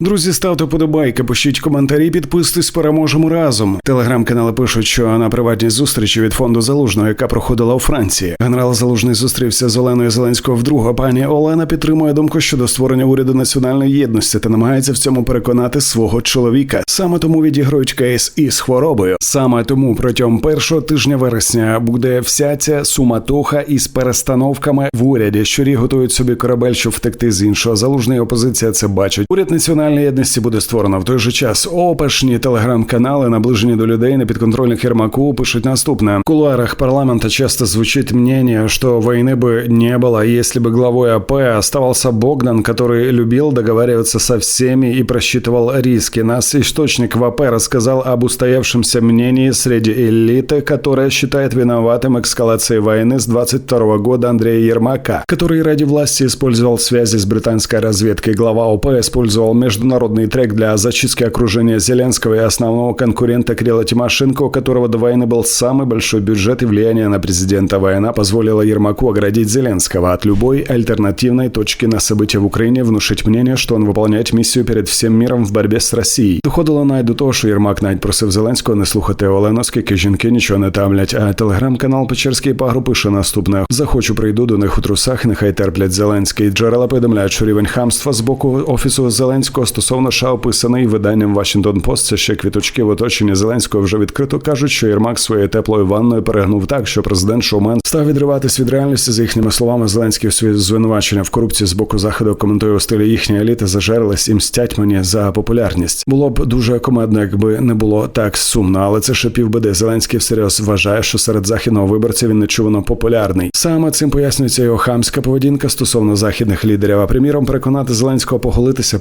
Друзі, ставте подобайки, пишіть коментарі, підписуйтесь, переможемо разом. Телеграм-канали пишуть, що на приватній зустрічі від фонду залужного, яка проходила у Франції, генерал Залужний зустрівся з Оленою Зеленського вдруге. Пані Олена підтримує думку щодо створення уряду національної єдності та намагається в цьому переконати свого чоловіка. Саме тому відіграють кейс із хворобою. Саме тому протягом першого тижня вересня буде вся ця суматоха із перестановками в уряді. Щорі готують собі корабель, щоб втекти з іншого. Залужний опозиція це бачить. Уряд національної єдності буде створено в той же час. Опашні телеграм-канали, наближені до людей на підконтрольних Єрмаку, пишуть наступне: в кулуарах парламента часто звучит мнение, что войны бы не было, если бы главой АП оставался Богдан, который любил договариваться со всеми и просчитывал риски. Нас источник в АП рассказал об устоявшемся мнении среди элиты, которая считает виноватым эскалацией войны с 22 года Андрея Ермака, который ради власти использовал связи с британской разведкой. Глава ОП использовал международный трек для зачистки окружения Зеленского и основного конкурента Кирилла Тимошенко, у которого до войны был самый большой бюджет и влияние на президента. Война позволила Ермаку оградить Зеленского от любой альтернативной точки на события в Украине, внушить мнение, что он выполняет миссию перед всем миром в борьбе з Росією. Доходило навіть до того, що Єрмак навіть просив Зеленського не слухати Олену, оскільки жінки нічого не тамлять. А телеграм-канал Печерський Пагру пише наступне: захочу прийду до них у трусах, нехай терплять Зеленський. Джерела повідомляють, що рівень хамства з боку офісу Зеленського стосовно США описаний виданням Washington Post. Це ще квіточки в оточенні Зеленського вже відкрито кажуть, що Єрмак своєю теплою ванною перегнув так, що президент Шоумен став відриватись від реальності. За їхніми словами, Зеленський свої звинувачення в корупції з боку заходу коментує у стилі їхня еліта зажерлась і мстять мені за популярність. Було б дуже комедно, якби не було так сумно, але це ще півбеди. Зеленський всерйоз вважає, що серед західного виборця він нечувано популярний. Саме цим пояснюється його хамська поведінка стосовно західних лідерів. А приміром, переконати Зеленського поголитися,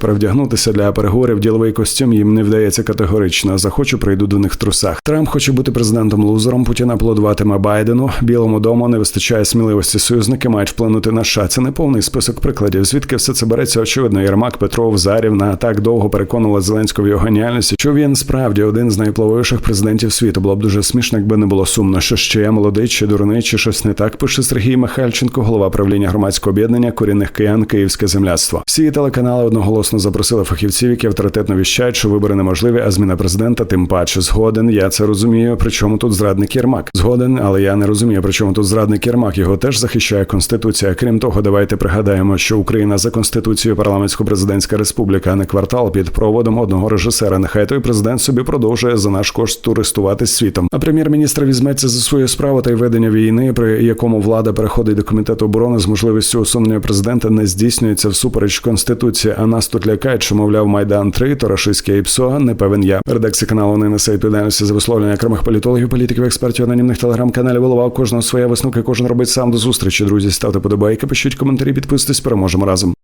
перевдягнутися для переговорів діловий костюм їм не вдається категорично. Захочу прийду до них в трусах. Трамп хоче бути президентом лузером. Путін аплодуватиме Байдену. Білому дому не вистачає сміливості. Союзники мають вплинути на США. Це не повний список прикладів. Звідки все це береться? Очевидно, Єрмак, Петров, Зарів на так довго переконували Зеленського в його геніальності, що він справді один з найвпливовіших президентів світу. Було б дуже смішно, якби не було сумно. Що ще я молодий, чи дурний, чи щось не так. Пише Сергій Михальченко, голова правління громадського об'єднання корінних киян Київське земляцтво. Всі телеканали одноголосно запросили фахівців, які авторитетно віщають, що вибори неможливі, а зміна президента тим паче згоден. Я це розумію. Причому тут зрадник Єрмак згоден, але я не розумію. Причому тут зрадник Єрмак його теж захищає конституція. Крім того, давайте пригадаємо, що Україна за конституцією парламентсько-президентська республіка, а не квартал під проводом одного режисера. Нехай той президент собі продовжує за наш кошт туристуватись світом. А прем'єр-міністр візьметься за свою справу та й ведення війни, при якому влада переходить до комітету оборони з можливістю усунення президента, не здійснюється всупереч конституції. А нас тут лякають, мовляв майдан 3 то рашистське ІПСО, не певен я. Редакція каналу не несе відповідальності за висловлення окремих політологів, політиків, експертів, анонімних телеграм-каналів. Голова кожного своя висновка, кожен робить сам до зустрічі. Друзі, ставте подобайки, пишіть коментарі, підписуйтесь, переможемо разом.